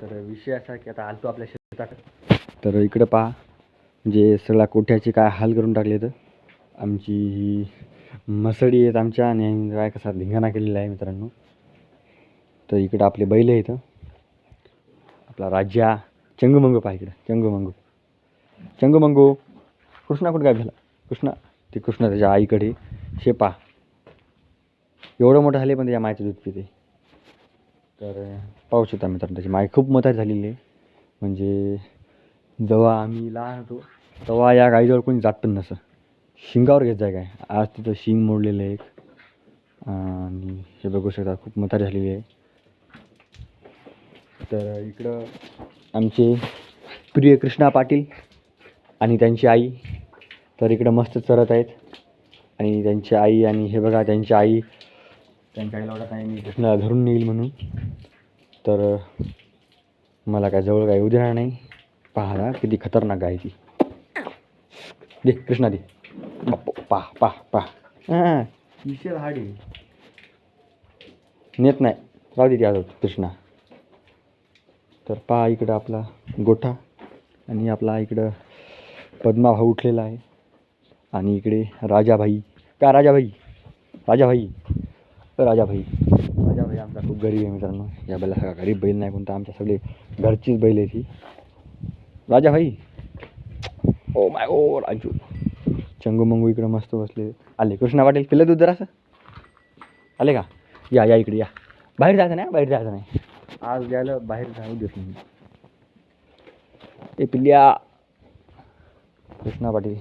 तर विषय असा की आता आलतो आपल्या शेतात. तर इकडं पहा म्हणजे सगळ्या कोठ्याची काय हाल करून टाकले तर आमची ही मसडी आहेत आमच्या आणि काय कसा धिंगाणा केलेला आहे मित्रांनो. तर इकडं आपले बैल आहेत. आपला राजा चंगमंगू पहा इकडं चंगमंगू. चंगमंगू कृष्णा कुठं काय झाला? कृष्णा ते कृष्णा त्याच्या आईकडे शेपा एवढं मोठं झाले पण त्याच्या मायचं दूध पिते तर पाहू शकता मित्रांनो त्याची माय खूप मतार झालेली आहे. म्हणजे जेव्हा आम्ही लहान होतो तेव्हा या गाईजवळ कोणी जात पण नसं शिंगावर घेत जाय काय? आज तिथं शिंग मोडलेलं आहे एक. आणि हे बघू शकता खूप मोठा झालेली आहे. तर इकडं आमचे प्रिय कृष्णा पाटील आणि त्यांची आई. तर इकडं मस्त चरत आहेत. आणि त्यांची आई आणि हे बघा त्यांची आई त्यांच्या आईला नाही. मी कृष्णाला धरून नेईल म्हणून. तर मला काय जवळ काय येऊ देणार नाही. पहा किती खतरनाक गाय ती. दे कृष्णा दे. पा पा पा हां हाड. आहे नेत नाही. राहू दे ती आज कृष्णा. तर पहा इकडं आपला गोठा. आणि आपला इकडं पद्माभाऊ उठलेला आहे. आणि इकडे राजाभाई. का राजाभाई? राजाभाई. राजा भाई. राजा भाई आमचा खूप गरीब आहे मित्रांनो. या बैला सगळा गरीब बैल नाही कोणता आमच्या सगळे घरचीच बैल आहे ती. राजाभाई ओ oh my oh Raju Changu Mangu इकडं मस्त बसले. आले. कृष्णा पाटील पिलं दूध जरासं? आले का? या या इकडे या. बाहेर जायचं नाही बाहेर जायचं नाही. आज द्यायला बाहेर जाऊ देत नाही. ए पिल्या. कृष्णा पाटील.